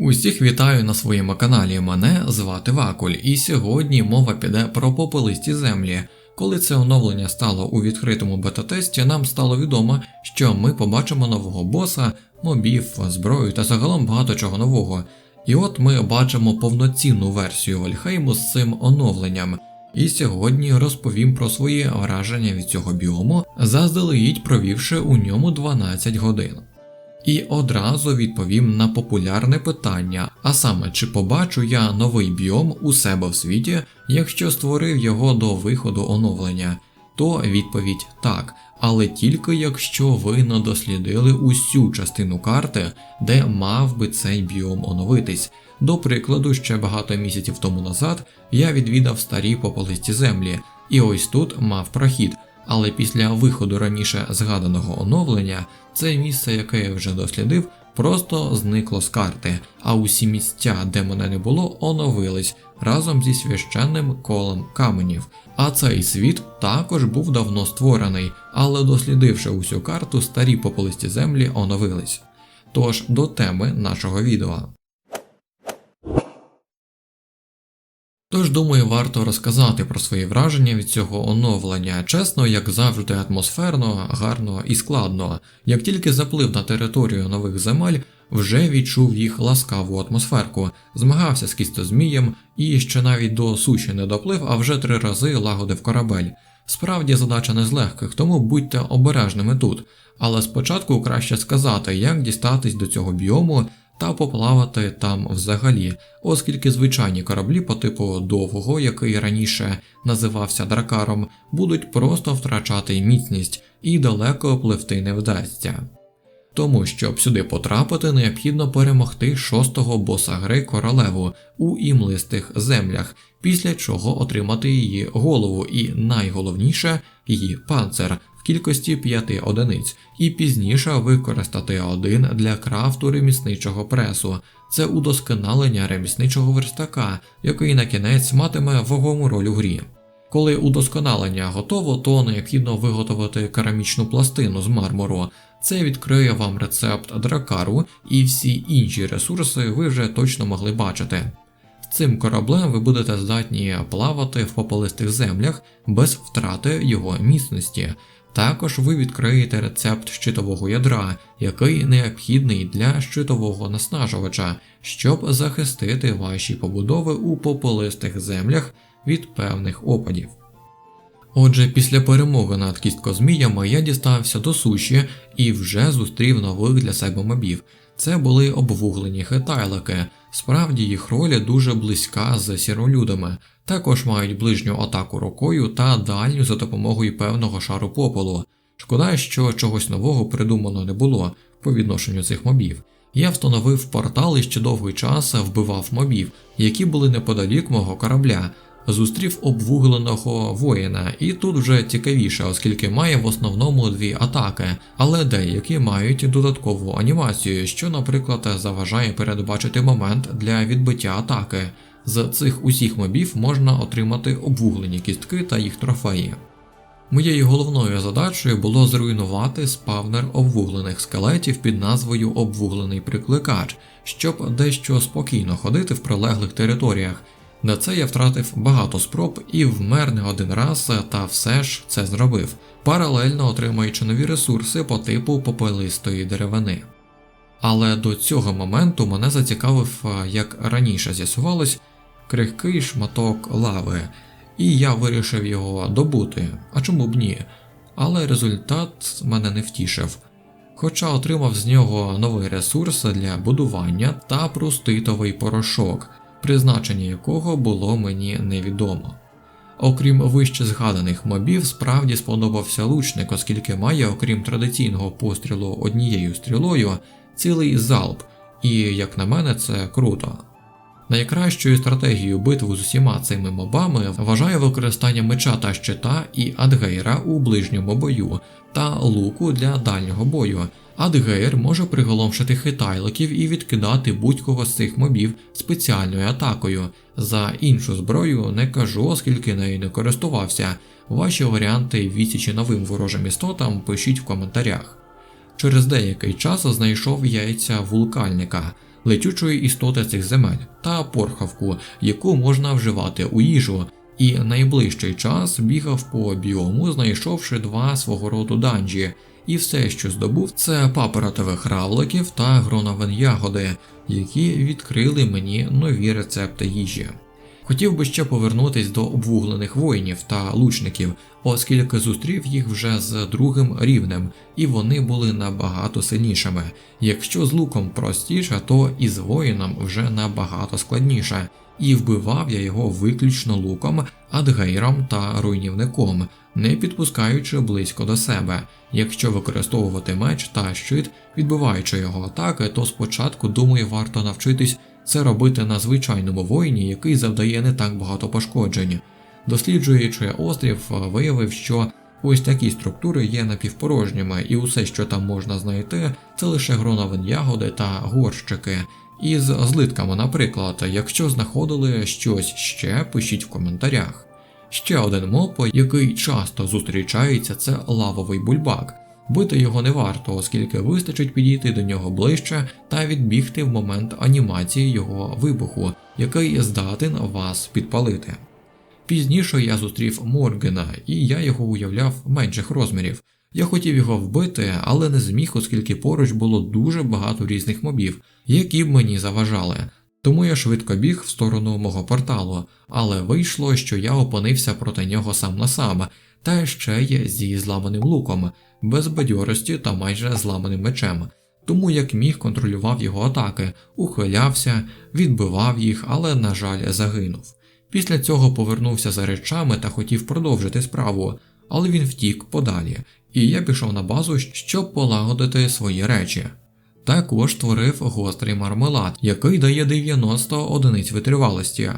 Усіх вітаю на своєму каналі. Мене звати Вакуль, і сьогодні мова піде про попелисті землі. Коли це оновлення стало у відкритому бета-тесті, нам стало відомо, що ми побачимо нового боса, мобів, зброю та загалом багато чого нового. І от ми бачимо повноцінну версію Вальхейму з цим оновленням. І сьогодні розповім про свої враження від цього біому, заздалегідь провівши у ньому 12 годин. І одразу відповім на популярне питання: а саме, чи побачу я новий біом у себе в світі, якщо створив його до виходу оновлення, то відповідь так, але тільки якщо ви не дослідили усю частину карти, де мав би цей біом оновитись. До прикладу, ще багато місяців тому назад я відвідав старі пополисті землі, і ось тут мав прохід. Але після виходу раніше згаданого оновлення це місце, яке я вже дослідив, просто зникло з карти, а усі місця, де мене не було, оновились разом зі священним колом каменів. А цей світ також був давно створений, але дослідивши усю карту, старі пополисті землі оновились. Тож до теми нашого відео. Тож, думаю, варто розказати про свої враження від цього оновлення, чесно, як завжди, атмосферно, гарно і складно. Як тільки заплив на територію нових земель, вже відчув їх ласкаву атмосферку, змагався з кістозмієм і ще навіть до суші не доплив, а вже три рази лагодив корабель. Справді задача не з легких, тому будьте обережними тут. Але спочатку краще сказати, як дістатись до цього біому та поплавати там взагалі, оскільки звичайні кораблі по типу довгого, який раніше називався дракаром, будуть просто втрачати міцність і далеко пливти не вдасться. Тому щоб сюди потрапити, необхідно перемогти шостого боса гри королеву у імлистих землях, після чого отримати її голову і найголовніше її панцир, в кількості 5 одиниць, і пізніше використати один для крафту ремісничого пресу. Це удосконалення ремісничого верстака, який на кінець матиме вагому роль у грі. Коли удосконалення готово, то необхідно виготовити керамічну пластину з мармуру. Це відкриє вам рецепт дракару і всі інші ресурси ви вже точно могли бачити. Цим кораблем ви будете здатні плавати в попелистих землях без втрати його міцності. Також ви відкриєте рецепт щитового ядра, який необхідний для щитового наснажувача, щоб захистити ваші побудови у попелистих землях від певних опадів. Отже, після перемоги над кісткозміями я дістався до суші і вже зустрів нових для себе мобів. Це були обвуглені хетайлики, справді їх роля дуже близька з сіролюдами, також мають ближню атаку рукою та дальню за допомогою певного шару попелу. Шкода, що чогось нового придумано не було по відношенню цих мобів. Я встановив портал і ще довгий час вбивав мобів, які були неподалік мого корабля, зустрів обвугленого воїна, і тут вже цікавіше, оскільки має в основному дві атаки, але деякі мають додаткову анімацію, що, наприклад, заважає передбачити момент для відбиття атаки. З цих усіх мобів можна отримати обвуглені кістки та їх трофеї. Моєю головною задачею було зруйнувати спавнер обвуглених скелетів під назвою Обвуглений прикликач, щоб дещо спокійно ходити в прилеглих територіях. На це я втратив багато спроб і вмер не один раз, та все ж це зробив, паралельно отримуючи нові ресурси по типу попелистої деревини. Але до цього моменту мене зацікавив, як раніше з'ясувалось, крихкий шматок лави, і я вирішив його добути, а чому б ні? Але результат мене не втішив. Хоча отримав з нього новий ресурс для будування та проститовий порошок, призначення якого було мені невідомо. Окрім вище згаданих мобів, справді сподобався лучник, оскільки має, окрім традиційного пострілу однією стрілою, цілий залп, і, як на мене, це круто. Найкращою стратегією битви з усіма цими мобами вважаю використання меча та щита і адгейра у ближньому бою та луку для дальнього бою. Адгейр може приголомшити хитайликів і відкидати будь-кого з цих мобів спеціальною атакою. За іншу зброю не кажу, оскільки нею не користувався. Ваші варіанти відсічі новим ворожим істотам пишіть в коментарях. Через деякий час знайшов яйця вулкальника летючої істоти цих земель та порхавку, яку можна вживати у їжу. І найближчий час бігав по біому, знайшовши два свого роду данжі, і все, що здобув, це папоротових равликів та гроновин ягоди, які відкрили мені нові рецепти їжі. Хотів би ще повернутись до обвуглених воїнів та лучників, оскільки зустрів їх вже з другим рівнем, і вони були набагато сильнішими. Якщо з луком простіше, то із воїном вже набагато складніше, і вбивав я його виключно луком, адгейром та руйнівником, не підпускаючи близько до себе. Якщо використовувати меч та щит, відбиваючи його атаки, то спочатку думаю, варто навчитись це робити на звичайному воїні, який завдає не так багато пошкоджень. Досліджуючи острів, виявив, що ось такі структури є напівпорожніми, і усе, що там можна знайти, це лише гроновин ягоди та горщики. Із злитками, наприклад, якщо знаходили щось ще, пишіть в коментарях. Ще один моб, який часто зустрічається, це лавовий бульбак. Бити його не варто, оскільки вистачить підійти до нього ближче та відбігти в момент анімації його вибуху, який здатен вас підпалити. Пізніше я зустрів Моргена, і я його уявляв менших розмірів. Я хотів його вбити, але не зміг, оскільки поруч було дуже багато різних мобів, які б мені заважали. Тому я швидко біг в сторону мого порталу, але вийшло, що я опинився проти нього сам на сам, та ще й зі зламаним луком, без бадьорості та майже зламаним мечем. Тому як міг контролював його атаки, ухилявся, відбивав їх, але, на жаль, загинув. Після цього повернувся за речами та хотів продовжити справу, але він втік подалі, і я пішов на базу, щоб полагодити свої речі. Також створив гострий мармелад, який дає 90 одиниць витривалості.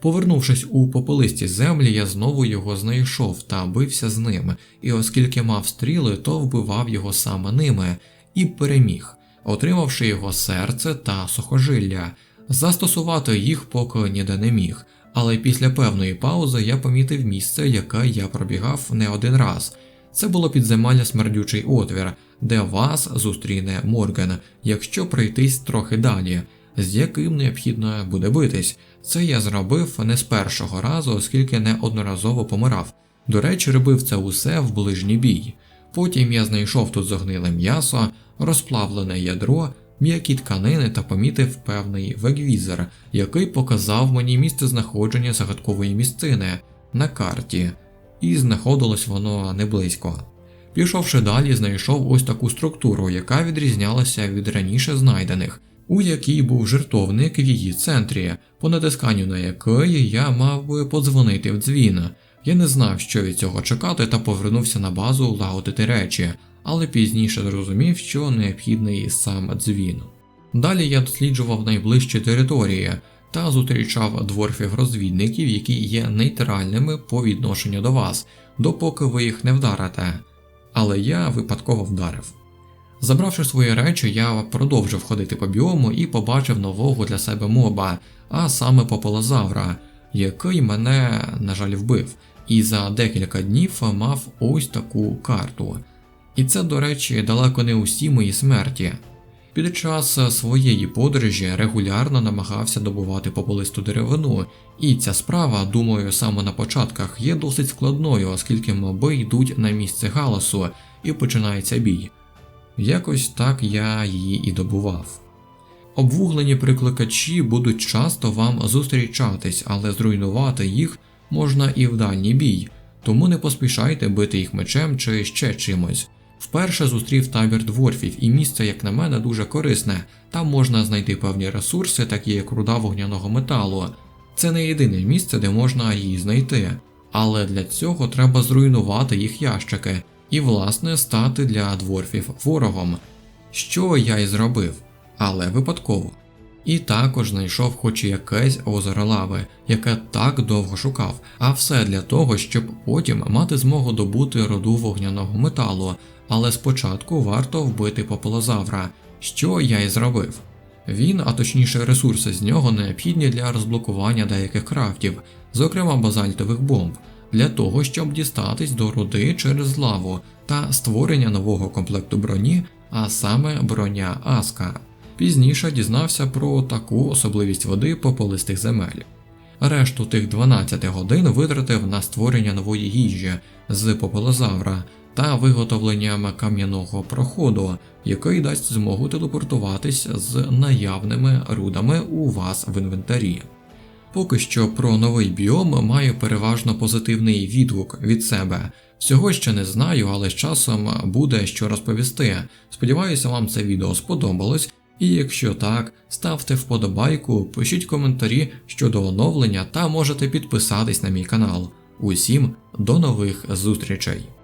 Повернувшись у попелисті землі, я знову його знайшов та бився з ним, і оскільки мав стріли, то вбивав його саме ними і переміг, отримавши його серце та сухожилля. Застосувати їх поки ніде не міг, але після певної паузи я помітив місце, яке я пробігав не один раз. Це було підземелля смердючий отвір, де вас зустріне Морген, якщо пройтись трохи далі, з яким необхідно буде битись. Це я зробив не з першого разу, оскільки неодноразово помирав. До речі, робив це усе в ближній бій. Потім я знайшов тут зогниле м'ясо, розплавлене ядро, м'які тканини та помітив певний вегвізер, який показав мені місце знаходження загадкової місцини на карті, і знаходилось воно не близько. Пішовши далі, знайшов ось таку структуру, яка відрізнялася від раніше знайдених, у якій був жертовник в її центрі, по натисканню на який я мав би подзвонити в дзвін. Я не знав, що від цього чекати, та повернувся на базу лагодити речі, але пізніше зрозумів, що необхідний сам дзвін. Далі я досліджував найближчі території та зустрічав дворфів-розвідників, які є нейтральними по відношенню до вас, допоки ви їх не вдарите. Але я випадково вдарив. Забравши свої речі, я продовжив ходити по біому і побачив нового для себе моба, а саме пополозавра, який мене, на жаль, вбив, і за декілька днів мав ось таку карту. І це, до речі, далеко не усі мої смерті. Під час своєї подорожі регулярно намагався добувати пополисту деревину, і ця справа, думаю, саме на початках є досить складною, оскільки моби йдуть на місце галасу і починається бій. Якось так я її і добував. Обвуглені прикликачі будуть часто вам зустрічатись, але зруйнувати їх можна і в дальній бій, тому не поспішайте бити їх мечем чи ще чимось. Вперше зустрів табір дворфів, і місце, як на мене, дуже корисне. Там можна знайти певні ресурси, такі як руда вогняного металу. Це не єдине місце, де можна її знайти, але для цього треба зруйнувати їх ящики і, власне, стати для дворфів ворогом, що я й зробив, але випадково. І також знайшов хоч якесь озеро лави, яке так довго шукав, а все для того, щоб потім мати змогу добути роду вогняного металу, але спочатку варто вбити пополозавра, що я й зробив. Він, а точніше ресурси з нього необхідні для розблокування деяких крафтів, зокрема базальтових бомб, для того, щоб дістатись до руди через лаву та створення нового комплекту броні, а саме броня Аска. Пізніше дізнався про таку особливість води пополистих земель. Решту тих 12 годин витратив на створення нової їжі з попелозавра та виготовленням кам'яного проходу, який дасть змогу телепортуватись з наявними рудами у вас в інвентарі. Поки що про новий біом маю переважно позитивний відгук від себе. Всього ще не знаю, але з часом буде що розповісти. Сподіваюся, вам це відео сподобалось. І якщо так, ставте вподобайку, пишіть коментарі щодо оновлення та можете підписатись на мій канал. Усім до нових зустрічей!